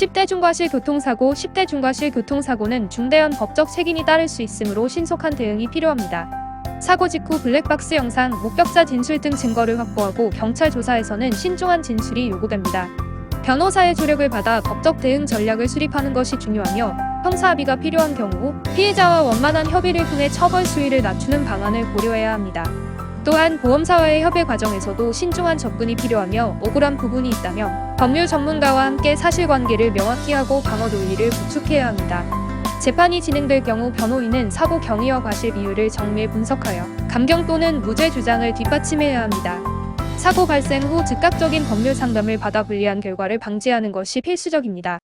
10대 중과실 교통사고 10대 중과실 교통사고는 중대한 법적 책임이 따를 수 있으므로 신속한 대응이 필요합니다. 사고 직후 블랙박스 영상, 목격자 진술 등 증거를 확보하고 경찰 조사에서는 신중한 진술이 요구됩니다. 변호사의 조력을 받아 법적 대응 전략을 수립하는 것이 중요하며 형사 합의가 필요한 경우 피해자와 원만한 협의를 통해 처벌 수위를 낮추는 방안을 고려해야 합니다. 또한 보험사와의 협의 과정에서도 신중한 접근이 필요하며 억울한 부분이 있다면 법률 전문가와 함께 사실관계를 명확히 하고 방어 논리를 구축해야 합니다. 재판이 진행될 경우 변호인은 사고 경위와 과실 비율을 정밀 분석하여 감경 또는 무죄 주장을 뒷받침해야 합니다. 사고 발생 후 즉각적인 법률 상담을 받아 불리한 결과를 방지하는 것이 필수적입니다.